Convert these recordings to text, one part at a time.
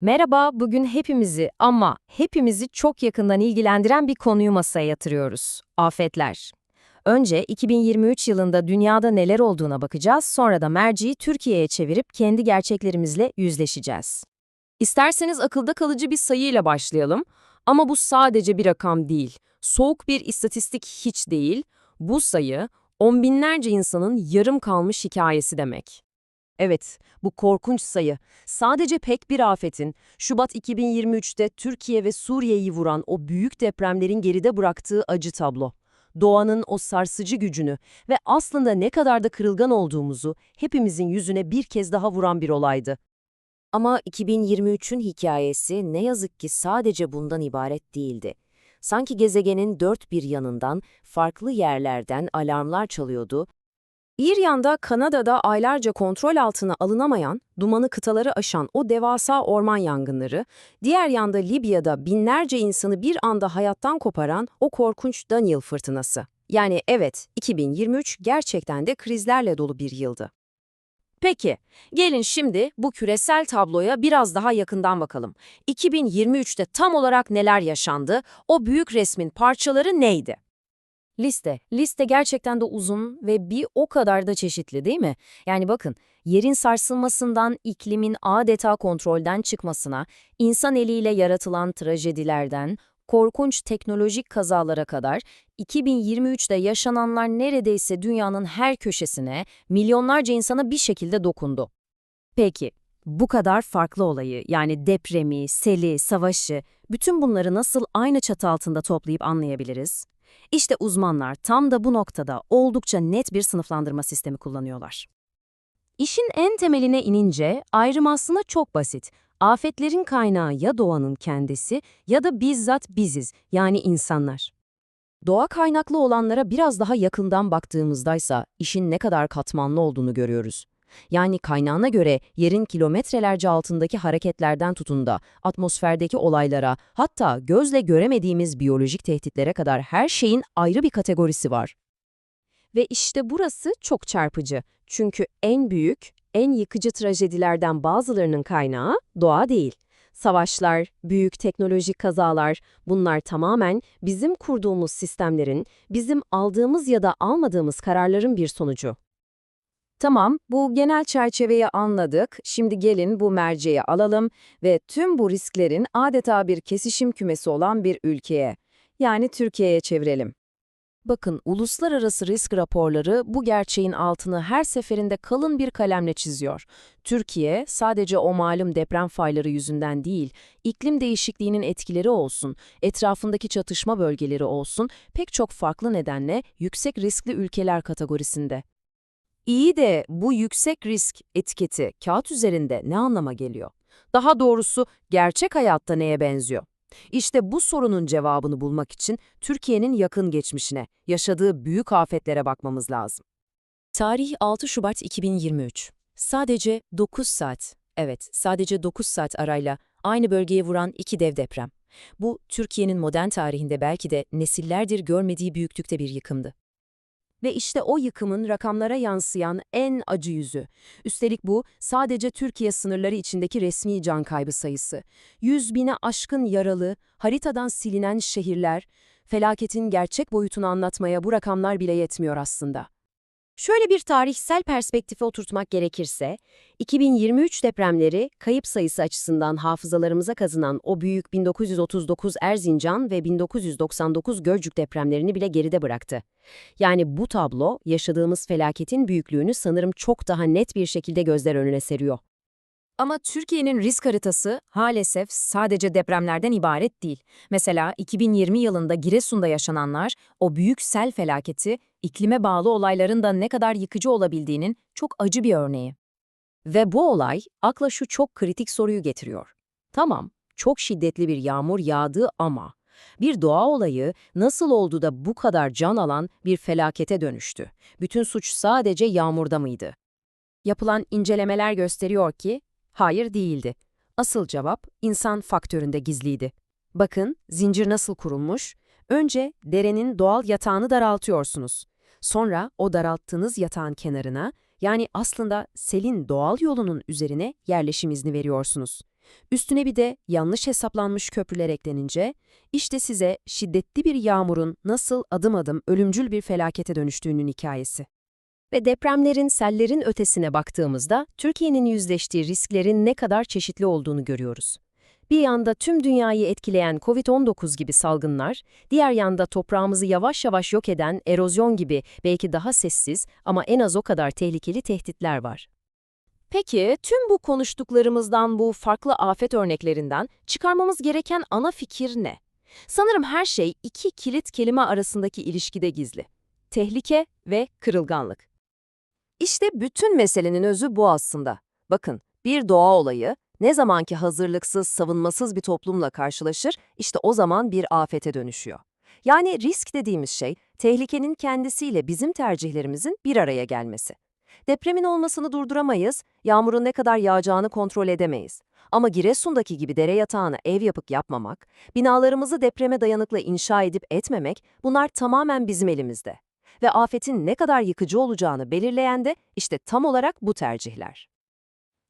Merhaba, bugün hepimizi ama hepimizi çok yakından ilgilendiren bir konuyu masaya yatırıyoruz. Afetler. Önce 2023 yılında dünyada neler olduğuna bakacağız, sonra da merciyi Türkiye'ye çevirip kendi gerçeklerimizle yüzleşeceğiz. İsterseniz akılda kalıcı bir sayıyla başlayalım. Ama bu sadece bir rakam değil. Soğuk bir istatistik hiç değil. Bu sayı, on binlerce insanın yarım kalmış hikayesi demek. Evet, bu korkunç sayı. Sadece pek bir afetin, Şubat 2023'te Türkiye ve Suriye'yi vuran o büyük depremlerin geride bıraktığı acı tablo. Doğanın o sarsıcı gücünü ve aslında ne kadar da kırılgan olduğumuzu hepimizin yüzüne bir kez daha vuran bir olaydı. Ama 2023'ün hikayesi ne yazık ki sadece bundan ibaret değildi. Sanki gezegenin dört bir yanından, farklı yerlerden alarmlar çalıyordu Bir yanda Kanada'da aylarca kontrol altına alınamayan, dumanı kıtaları aşan o devasa orman yangınları, diğer yanda Libya'da binlerce insanı bir anda hayattan koparan o korkunç Daniel fırtınası. Yani evet, 2023 gerçekten de krizlerle dolu bir yıldı. Peki, gelin şimdi bu küresel tabloya biraz daha yakından bakalım. 2023'te tam olarak neler yaşandı? O büyük resmin parçaları neydi? Liste. Liste gerçekten de uzun ve bir o kadar da çeşitli değil mi? Yani bakın, yerin sarsılmasından iklimin adeta kontrolden çıkmasına, insan eliyle yaratılan trajedilerden, korkunç teknolojik kazalara kadar 2023'te yaşananlar neredeyse dünyanın her köşesine, milyonlarca insana bir şekilde dokundu. Peki, bu kadar farklı olayı yani depremi, seli, savaşı, bütün bunları nasıl aynı çatı altında toplayıp anlayabiliriz? İşte uzmanlar tam da bu noktada oldukça net bir sınıflandırma sistemi kullanıyorlar. İşin en temeline inince ayrım aslında çok basit. Afetlerin kaynağı ya doğanın kendisi ya da bizzat biziz yani insanlar. Doğa kaynaklı olanlara biraz daha yakından baktığımızdaysa işin ne kadar katmanlı olduğunu görüyoruz. Yani kaynağına göre yerin kilometrelerce altındaki hareketlerden tutun da atmosferdeki olaylara, hatta gözle göremediğimiz biyolojik tehditlere kadar her şeyin ayrı bir kategorisi var. Ve işte burası çok çarpıcı. Çünkü en büyük, en yıkıcı trajedilerden bazılarının kaynağı doğa değil. Savaşlar, büyük teknolojik kazalar, bunlar tamamen bizim kurduğumuz sistemlerin, bizim aldığımız ya da almadığımız kararların bir sonucu. Tamam, bu genel çerçeveyi anladık. Şimdi gelin bu merceği alalım ve tüm bu risklerin adeta bir kesişim kümesi olan bir ülkeye, yani Türkiye'ye çevirelim. Bakın, uluslararası risk raporları bu gerçeğin altını her seferinde kalın bir kalemle çiziyor. Türkiye, sadece o malum deprem fayları yüzünden değil, iklim değişikliğinin etkileri olsun, etrafındaki çatışma bölgeleri olsun, pek çok farklı nedenle yüksek riskli ülkeler kategorisinde. İyi de bu yüksek risk etiketi kağıt üzerinde ne anlama geliyor? Daha doğrusu gerçek hayatta neye benziyor? İşte bu sorunun cevabını bulmak için Türkiye'nin yakın geçmişine, yaşadığı büyük afetlere bakmamız lazım. Tarih 6 Şubat 2023. Sadece 9 saat, evet sadece 9 saat arayla aynı bölgeye vuran iki dev deprem. Bu Türkiye'nin modern tarihinde belki de nesillerdir görmediği büyüklükte bir yıkımdı. Ve işte o yıkımın rakamlara yansıyan en acı yüzü. Üstelik bu sadece Türkiye sınırları içindeki resmi can kaybı sayısı. Yüz bine aşkın yaralı, haritadan silinen şehirler, felaketin gerçek boyutunu anlatmaya bu rakamlar bile yetmiyor aslında. Şöyle bir tarihsel perspektife oturtmak gerekirse, 2023 depremleri kayıp sayısı açısından hafızalarımıza kazınan o büyük 1939 Erzincan ve 1999 Gölcük depremlerini bile geride bıraktı. Yani bu tablo yaşadığımız felaketin büyüklüğünü sanırım çok daha net bir şekilde gözler önüne seriyor. Ama Türkiye'nin risk haritası maalesef sadece depremlerden ibaret değil. Mesela 2020 yılında Giresun'da yaşananlar, o büyük sel felaketi, iklime bağlı olayların da ne kadar yıkıcı olabildiğinin çok acı bir örneği. Ve bu olay akla şu çok kritik soruyu getiriyor. Tamam, çok şiddetli bir yağmur yağdı ama bir doğa olayı nasıl oldu da bu kadar can alan bir felakete dönüştü? Bütün suç sadece yağmurda mıydı? Yapılan incelemeler gösteriyor ki Hayır değildi. Asıl cevap insan faktöründe gizliydi. Bakın zincir nasıl kurulmuş? Önce derenin doğal yatağını daraltıyorsunuz. Sonra o daralttığınız yatağın kenarına yani aslında selin doğal yolunun üzerine yerleşim izni veriyorsunuz. Üstüne bir de yanlış hesaplanmış köprüler eklenince, işte size şiddetli bir yağmurun nasıl adım adım ölümcül bir felakete dönüştüğünün hikayesi. Ve depremlerin, sellerin ötesine baktığımızda Türkiye'nin yüzleştiği risklerin ne kadar çeşitli olduğunu görüyoruz. Bir yanda tüm dünyayı etkileyen COVID-19 gibi salgınlar, diğer yanda toprağımızı yavaş yavaş yok eden erozyon gibi belki daha sessiz ama en az o kadar tehlikeli tehditler var. Peki tüm bu konuştuklarımızdan bu farklı afet örneklerinden çıkarmamız gereken ana fikir ne? Sanırım her şey iki kilit kelime arasındaki ilişkide gizli. Tehlike ve kırılganlık. İşte bütün meselenin özü bu aslında. Bakın, bir doğa olayı ne zamanki hazırlıksız, savunmasız bir toplumla karşılaşır, işte o zaman bir afete dönüşüyor. Yani risk dediğimiz şey, tehlikenin kendisiyle bizim tercihlerimizin bir araya gelmesi. Depremin olmasını durduramayız, yağmurun ne kadar yağacağını kontrol edemeyiz. Ama Giresun'daki gibi dere yatağına ev yapıp yapmamak, binalarımızı depreme dayanıklı inşa edip etmemek, bunlar tamamen bizim elimizde. Ve afetin ne kadar yıkıcı olacağını belirleyen de işte tam olarak bu tercihler.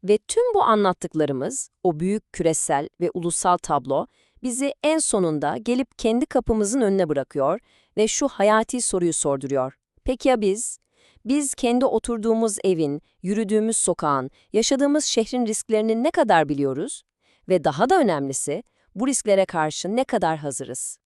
Ve tüm bu anlattıklarımız, o büyük küresel ve ulusal tablo, bizi en sonunda gelip kendi kapımızın önüne bırakıyor ve şu hayati soruyu sorduruyor. Peki ya biz? Biz kendi oturduğumuz evin, yürüdüğümüz sokağın, yaşadığımız şehrin risklerini ne kadar biliyoruz? Ve daha da önemlisi, bu risklere karşı ne kadar hazırız?